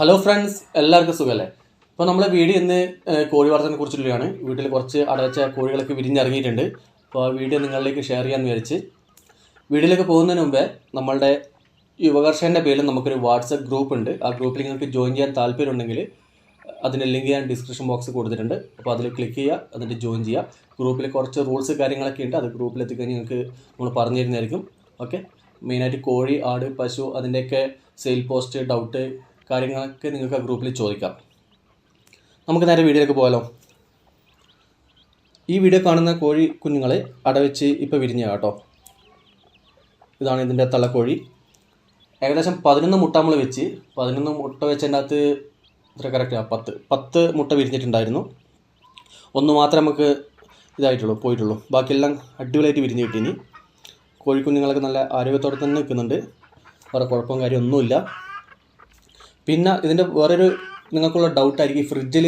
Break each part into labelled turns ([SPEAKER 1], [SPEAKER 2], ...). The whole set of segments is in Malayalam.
[SPEAKER 1] ഹലോ ഫ്രണ്ട്സ് എല്ലാവർക്കും സുഖമല്ലേ ഇപ്പോൾ നമ്മളെ വീട് ഇന്ന് കോഴി വളർത്തലിനെ കുറിച്ചുള്ളതാണ് വീട്ടിൽ കുറച്ച് അടവച്ച കോഴികളൊക്കെ വിരിഞ്ഞിറങ്ങിയിട്ടുണ്ട്. അപ്പോൾ ആ വീഡിയോ നിങ്ങളിലേക്ക് ഷെയർ ചെയ്യാമെന്ന് വിചാരിച്ച്. വീട്ടിലേക്ക് പോകുന്നതിന് മുമ്പേ നമ്മളുടെ യുവകർഷകന്റെ പേരിൽ നമുക്കൊരു വാട്സപ്പ് ഗ്രൂപ്പ് ഉണ്ട്. ആ ഗ്രൂപ്പിൽ നിങ്ങൾക്ക് ജോയിൻ ചെയ്യാൻ താല്പര്യമുണ്ടെങ്കിൽ അതിന്റെ ലിങ്ക് ഞാൻ ഡിസ്ക്രിപ്ഷൻ ബോക്സ് കൊടുത്തിട്ടുണ്ട്. അപ്പോൾ അതിൽ ക്ലിക്ക് ചെയ്യുക എന്നിട്ട് ജോയിൻ ചെയ്യുക. ഗ്രൂപ്പിൽ കുറച്ച് റൂൾസ് കാര്യങ്ങളൊക്കെ ഉണ്ട്. അത് ഗ്രൂപ്പിൽ എത്തിക്കഴിഞ്ഞ് നിങ്ങൾക്ക് നമ്മൾ പറഞ്ഞു തരുന്നതായിരിക്കും. ഓക്കെ മെയിനായിട്ട് കോഴി ആട് പശു അതിന്റെയൊക്കെ സെയിൽ പോസ്റ്റ് ഡൗട്ട് കാര്യങ്ങളൊക്കെ നിങ്ങൾക്ക് ആ ഗ്രൂപ്പിൽ ചോദിക്കാം. നമുക്ക് നേരെ വീഡിയോയിലേക്ക് പോയാലോ? ഈ വീഡിയോ കാണുന്ന കോഴി കുഞ്ഞുങ്ങളെ അടവെച്ച് ഇപ്പോൾ വിരിഞ്ഞ കേട്ടോ. ഇതാണ് ഇതിന്റെ തള്ളക്കോഴി. ഏകദേശം പതിനൊന്ന് മുട്ട നമ്മൾ വെച്ച് പതിനൊന്ന് മുട്ട വെച്ചതിന്റെ അകത്ത് ഇത്ര കറക്റ്റാണ് പത്ത് പത്ത് മുട്ട വിരിഞ്ഞിട്ടുണ്ടായിരുന്നു. ഒന്ന് മാത്രമേ നമുക്ക് ഇതായിട്ടുള്ളൂ പോയിട്ടുള്ളൂ. ബാക്കിയെല്ലാം അടിപൊളിയായിട്ട് വിരിഞ്ഞ് കിട്ടീനി കോഴിക്കുഞ്ഞുങ്ങളൊക്കെ നല്ല ആരോഗ്യത്തോടെ തന്നെ നിൽക്കുന്നുണ്ട്. വേറെ കുഴപ്പവും കാര്യമൊന്നുമില്ല. പിന്നെ ഇതിന്റെ വേറൊരു നിങ്ങൾക്കുള്ള ഡൗട്ടായിരിക്കും ഫ്രിഡ്ജിൽ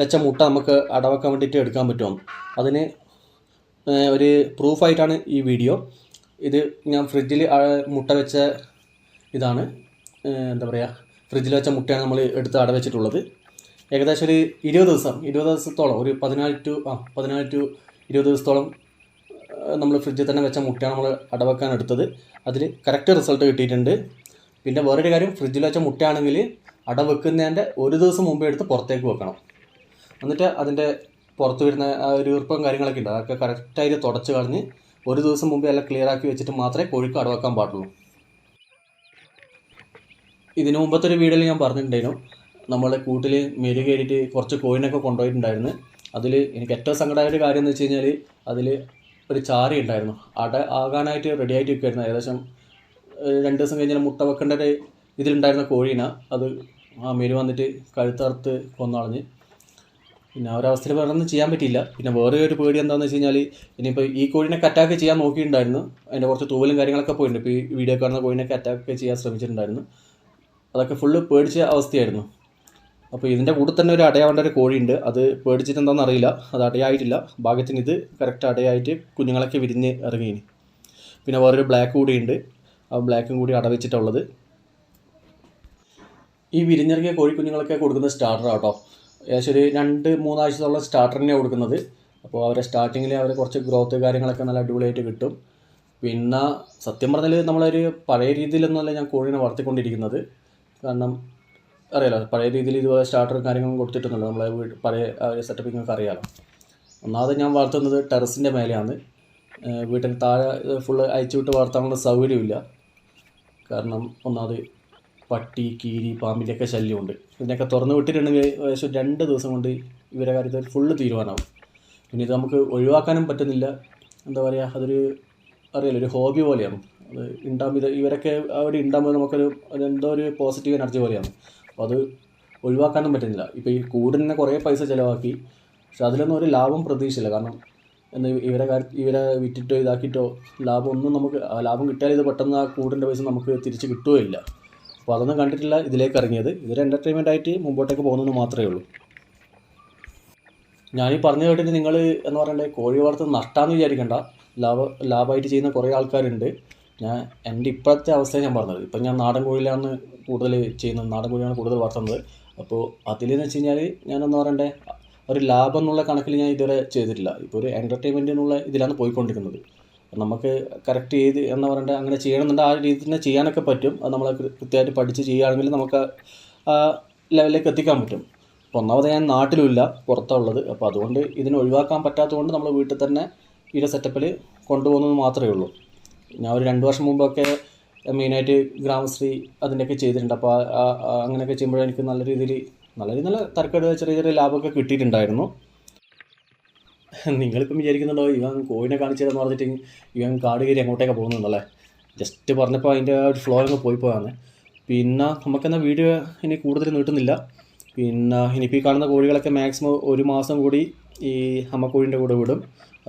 [SPEAKER 1] വെച്ച മുട്ട നമുക്ക് അടവെക്കാൻ വേണ്ടിയിട്ട് എടുക്കാൻ പറ്റുമോ? അതിന് ഒരു പ്രൂഫായിട്ടാണ് ഈ വീഡിയോ ഇത് ഞാൻ ഫ്രിഡ്ജിൽ മുട്ട വെച്ച ഇതാണ്. എന്താ പറയുക ഫ്രിഡ്ജിൽ വെച്ച മുട്ടയാണ് നമ്മൾ എടുത്ത് അടവെച്ചിട്ടുള്ളത് ഏകദേശം ഒരു ഇരുപത് ദിവസം ഇരുപത് ദിവസത്തോളം ഒരു പതിനാല് ടു ആ പതിനാല് ടു ഇരുപത് ദിവസത്തോളം നമ്മൾ ഫ്രിഡ്ജിൽ തന്നെ വെച്ച മുട്ടയാണ് നമ്മൾ അടവെക്കാൻ എടുത്തത്. അതിൽ കറക്റ്റ് റിസൾട്ട് കിട്ടിയിട്ടുണ്ട്. പിന്നെ വേറൊരു കാര്യം ഫ്രിഡ്ജിൽ വെച്ച മുട്ടയാണെങ്കിൽ അട വെക്കുന്നതിന്റെ ഒരു ദിവസം മുമ്പേ എടുത്ത് പുറത്തേക്ക് വെക്കണം. എന്നിട്ട് അതിന്റെ പുറത്ത് വരുന്ന ആ ഒരു ഈർപ്പം കാര്യങ്ങളൊക്കെ ഉണ്ട്. അതൊക്കെ കറക്റ്റായിട്ട് തുടച്ച് കളഞ്ഞ് ഒരു ദിവസം മുമ്പേ എല്ലാം ക്ലിയർ ആക്കി വെച്ചിട്ട് മാത്രമേ കോഴിക്ക് അടവെക്കാൻ പാടുള്ളൂ. ഇതിനു മുമ്പത്തെ ഒരു വീഡിയോയിൽ ഞാൻ പറഞ്ഞിട്ടുണ്ടായിരുന്നു. നമ്മളെ കൂട്ടിൽ മെലി കയറിയിട്ട് കുറച്ച് കോയിനൊക്കെ കൊണ്ടുപോയിട്ടുണ്ടായിരുന്നു. അതിൽ എനിക്ക് ഏറ്റവും സങ്കടമായ ഒരു കാര്യം എന്ന് വെച്ച് കഴിഞ്ഞാൽ അതിൽ ഒരു ചാറി ഉണ്ടായിരുന്നു. അട ആകാനായിട്ട് റെഡി ആയിട്ട് ഏകദേശം രണ്ട് ദിവസം കഴിഞ്ഞാൽ മുട്ട വെക്കേണ്ട ഒരു ഇതിലുണ്ടായിരുന്ന കോഴീന അത് ആ മേര് വന്നിട്ട് കഴുത്തറുത്ത് കൊന്നളഞ്ഞ്. പിന്നെ ആ ഒരു അവസ്ഥയിൽ വേറെ ഒന്നും ചെയ്യാൻ പറ്റിയില്ല. പിന്നെ വേറെ ഒരു പേടി എന്താണെന്ന് വെച്ച് കഴിഞ്ഞാൽ ഇനിയിപ്പോൾ ഈ കോഴിനൊക്കെ അറ്റാക്ക് ചെയ്യാൻ നോക്കിയിട്ടുണ്ടായിരുന്നു. അതിന്റെ കുറച്ച് തൂവലും കാര്യങ്ങളൊക്കെ പോയിട്ടുണ്ട്. ഇപ്പോൾ ഈ വീഡിയോ കാണുന്ന കോഴിനൊക്കെ അറ്റാക്ക് ചെയ്യാൻ ശ്രമിച്ചിട്ടുണ്ടായിരുന്നു. അതൊക്കെ ഫുള്ള് പേടിച്ച അവസ്ഥയായിരുന്നു. അപ്പോൾ ഇതിന്റെ കൂടെ തന്നെ ഒരു അടയാവേണ്ട ഒരു കോഴിയുണ്ട്. അത് പേടിച്ചിട്ട് അറിയില്ല. അത് അടയായിട്ടില്ല. ഭാഗ്യത്തിന് ഇത് കറക്റ്റ് അടയായിട്ട് കുഞ്ഞുങ്ങളൊക്കെ വിരിഞ്ഞ് ഇറങ്ങിയിന് പിന്നെ വേറൊരു ബ്ലാക്ക് കൂടിയുണ്ട്. ബ്ലാക്കും കൂടി അടവെച്ചിട്ടുള്ളത്. ഈ വിരിഞ്ഞിറങ്ങിയ കോഴിക്കുഞ്ഞുങ്ങളൊക്കെ കൊടുക്കുന്നത് സ്റ്റാർട്ടർ കേട്ടോ ഏകദേശം ഒരു രണ്ട് മൂന്നാഴ്ചത്തോളം സ്റ്റാർട്ടർ തന്നെയാണ് കൊടുക്കുന്നത്. അപ്പോൾ അവരെ സ്റ്റാർട്ടിങ്ങിൽ അവർ കുറച്ച് ഗ്രോത്ത് കാര്യങ്ങളൊക്കെ നല്ല അടിപൊളിയായിട്ട് കിട്ടും. പിന്നെ സത്യം പറഞ്ഞാൽ നമ്മളൊരു പഴയ രീതിയിലൊന്നുമല്ല ഞാൻ കോഴിനെ വളർത്തിക്കൊണ്ടിരിക്കുന്നത്. കാരണം അറിയാലോ പഴയ രീതിയിൽ ഇതുപോലെ സ്റ്റാർട്ടറും കാര്യങ്ങളും കൊടുത്തിട്ടൊന്നുമില്ല. നമ്മളെ വീട് പഴയ സെറ്റപ്പിങ്ങൊക്കെ അറിയാലോ. ഒന്നാമത് ഞാൻ വളർത്തുന്നത് ടെറസിന്റെ മേലെയാണ്. വീട്ടിൽ താഴെ ഫുള്ള് അയച്ചു വിട്ട് വളർത്താനുള്ള സൗകര്യമില്ല. കാരണം ഒന്നാമത് പട്ടി കീരി പാമ്പിന്റെയൊക്കെ ശല്യമുണ്ട്. ഇതിനൊക്കെ തുറന്ന് വിട്ടിട്ടുണ്ടെങ്കിൽ ഏകദേശം രണ്ട് ദിവസം കൊണ്ട് ഇവരെ കാര്യത്തിൽ ഫുള്ള് തീരുമാനമാവും. പിന്നെ ഇത് നമുക്ക് ഒഴിവാക്കാനും പറ്റുന്നില്ല. എന്താ പറയുക അതൊരു അറിയാലോ ഒരു ഹോബി പോലെയാണ്. അത് ഉണ്ടാകുമ്പോൾ ഇത് ഇവരൊക്കെ അവിടെ ഉണ്ടാകുമ്പോൾ നമുക്കൊരു എന്തോ ഒരു പോസിറ്റീവ് എനർജി പോലെയാണ്. അപ്പോൾ അത് ഒഴിവാക്കാനും പറ്റുന്നില്ല. ഇപ്പോൾ ഈ കൂടിന് കുറേ പൈസ ചിലവാക്കി പക്ഷെ അതിലൊന്നും ഒരു ലാഭം പ്രതീക്ഷയില്ല. കാരണം എന്ന് ഇവരെ ഇവരെ വിറ്റിട്ടോ ഇതാക്കിയിട്ടോ ലാഭം ഒന്നും നമുക്ക് ലാഭം കിട്ടിയാൽ ഇത് പെട്ടെന്ന് ആ കൂടിന്റെ പൈസ നമുക്ക് തിരിച്ച് കിട്ടുകയില്ല അപ്പോൾ അതൊന്നും കണ്ടിട്ടില്ല ഇതിലേക്ക് ഇറങ്ങിയത്. ഇതൊരു എന്റർടൈൻമെന്റ് ആയിട്ട് മുമ്പോട്ടേക്ക് പോകുന്നത് മാത്രമേ ഉള്ളൂ. ഈ പറഞ്ഞു കേട്ടിട്ട് നിങ്ങൾ എന്ന് പറയണ്ടേ കോഴി വളർത്ത് നഷ്ടമാണെന്ന് വിചാരിക്കണ്ട. ലാഭ ലാഭമായിട്ട് ചെയ്യുന്ന കുറേ ആൾക്കാരുണ്ട്. ഞാൻ എന്റെ ഇപ്പോഴത്തെ അവസ്ഥയാണ് ഞാൻ പറഞ്ഞത്. ഇപ്പം ഞാൻ നാടൻ കോഴിയിലാണ് കൂടുതൽ ചെയ്യുന്നത് നാടൻ കോഴിയാണ് കൂടുതൽ വളർത്തുന്നത്. അപ്പോൾ അതിലെന്ന് വെച്ച് കഴിഞ്ഞാൽ ഞാനെന്ന് പറയണ്ടേ ഒരു ലാഭം എന്നുള്ള കണക്കിൽ ഞാൻ ഇതുവരെ ചെയ്തിട്ടില്ല. ഇപ്പോൾ ഒരു എന്റർടൈൻമെന്റ് എന്നുള്ള ഇതിലാണ് പോയിക്കൊണ്ടിരിക്കുന്നത്. നമുക്ക് കറക്റ്റ് ചെയ്ത് എന്ന് പറയണ്ടേ അങ്ങനെ ചെയ്യണമെന്നുണ്ട് ആ രീതിയിൽ തന്നെ ചെയ്യാനൊക്കെ പറ്റും. അത് നമ്മൾ കൃത്യമായിട്ട് പഠിച്ച് ചെയ്യുകയാണെങ്കിൽ നമുക്ക് ആ ലെവലിലേക്ക് എത്തിക്കാൻ പറ്റും. അപ്പോൾ ഒന്നാമത് ഞാൻ നാട്ടിലുമില്ല പുറത്തുള്ളത്. അപ്പോൾ അതുകൊണ്ട് ഇതിനെ ഒഴിവാക്കാൻ പറ്റാത്തതുകൊണ്ട് നമ്മൾ വീട്ടിൽ തന്നെ ഈ സെറ്റപ്പിൽ കൊണ്ടുപോകുന്നത് മാത്രമേ ഉള്ളൂ. ഞാൻ ഒരു രണ്ട് വർഷം മുമ്പൊക്കെ മെയിനായിട്ട് ഗ്രാമശ്രീ അതിന്റെയൊക്കെ ചെയ്തിട്ടുണ്ട്. അപ്പോൾ അങ്ങനെയൊക്കെ ചെയ്യുമ്പോഴെനിക്ക് നല്ല രീതിയിൽ നല്ല രീതിയിൽ നല്ല തരക്കേട് ചെറിയ ചെറിയ ലാഭമൊക്കെ കിട്ടിയിട്ടുണ്ടായിരുന്നു. നിങ്ങളിപ്പം വിചാരിക്കുന്നുണ്ടോ ഇവൻ കോയിനെ കാണിച്ചതെന്ന് പറഞ്ഞിട്ട് ഇവൻ കാട് കയറി അങ്ങോട്ടേക്ക് പോകുന്നുണ്ടല്ലേ ജസ്റ്റ് പറഞ്ഞപ്പോൾ അതിന്റെ ഒരു ഫ്ലോ അങ്ങ് പോയി പോയാണ് പിന്നെ നമുക്കെന്നാൽ വീഡിയോ ഇനി കൂടുതൽ നീട്ടുന്നില്ല. പിന്നെ ഇനിയിപ്പോൾ ഈ കാണുന്ന കോഴികളൊക്കെ മാക്സിമം ഒരു മാസം കൂടി ഈ അമ്മക്കോഴിന്റെ കൂടെ വിടും.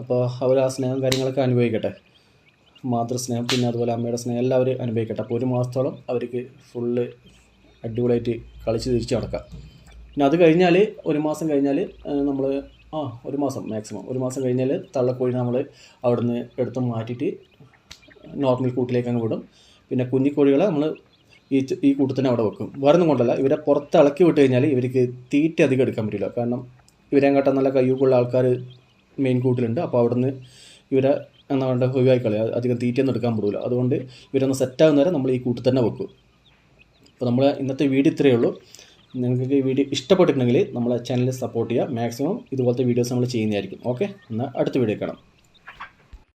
[SPEAKER 1] അപ്പോൾ അവർ ആ സ്നേഹം കാര്യങ്ങളൊക്കെ അനുഭവിക്കട്ടെ. മാതൃസ്നേഹം പിന്നെ അതുപോലെ അമ്മയുടെ സ്നേഹം എല്ലാവരും അനുഭവിക്കട്ടെ. അപ്പോൾ ഒരു മാസത്തോളം അവർക്ക് ഫുള്ള് അടിപൊളിയായിട്ട് കളിച്ച് തിരിച്ച് നടക്കാം. പിന്നെ അത് കഴിഞ്ഞാൽ ഒരു മാസം കഴിഞ്ഞാൽ നമ്മൾ ആ ഒരു മാസം മാക്സിമം ഒരു മാസം കഴിഞ്ഞാൽ തള്ളക്കോഴി നമ്മൾ അവിടുന്ന് എടുത്ത് മാറ്റിയിട്ട് നോർമൽ കൂട്ടിലേക്ക് അങ്ങ് വിടും. പിന്നെ കുഞ്ഞിക്കോഴികളെ നമ്മൾ ഈ ഈ കൂട്ടത്തിന് അവിടെ വെക്കും. വേറെ കൊണ്ടല്ല. ഇവരെ പുറത്ത് ഇളക്കി വിട്ട് കഴിഞ്ഞാൽ ഇവർക്ക് തീറ്റ അധികം എടുക്കാൻ പറ്റില്ല. കാരണം ഇവരെങ്ങാട്ടം നല്ല കയ്യൂക്കുള്ള ആൾക്കാർ മെയിൻ കൂട്ടിലുണ്ട്. അപ്പോൾ അവിടുന്ന് ഇവരെ എന്താ പറയുക ഒഴിവാക്കി കളയുക അധികം തീറ്റയൊന്നും എടുക്കാൻ പറ്റില്ല അതുകൊണ്ട് ഇവരൊന്ന് സെറ്റാകുന്ന വരെ നമ്മൾ ഈ കൂട്ടിൽ തന്നെ വെക്കും. അപ്പോൾ നമ്മൾ ഇന്നത്തെ വീട് ഇത്രയേ ഉള്ളൂ. നിങ്ങൾക്ക് ഈ വീഡിയോ ഇഷ്ടപ്പെട്ടിട്ടുണ്ടെങ്കിൽ നമ്മളെ ചാനൽ സപ്പോർട്ട് ചെയ്യുക. മാക്സിമം ഇതുപോലത്തെ വീഡിയോസ് നമ്മൾ ചെയ്യുന്നതായിരിക്കും. ഓക്കെ എന്നാൽ അടുത്ത വീഡിയോ കാണാം.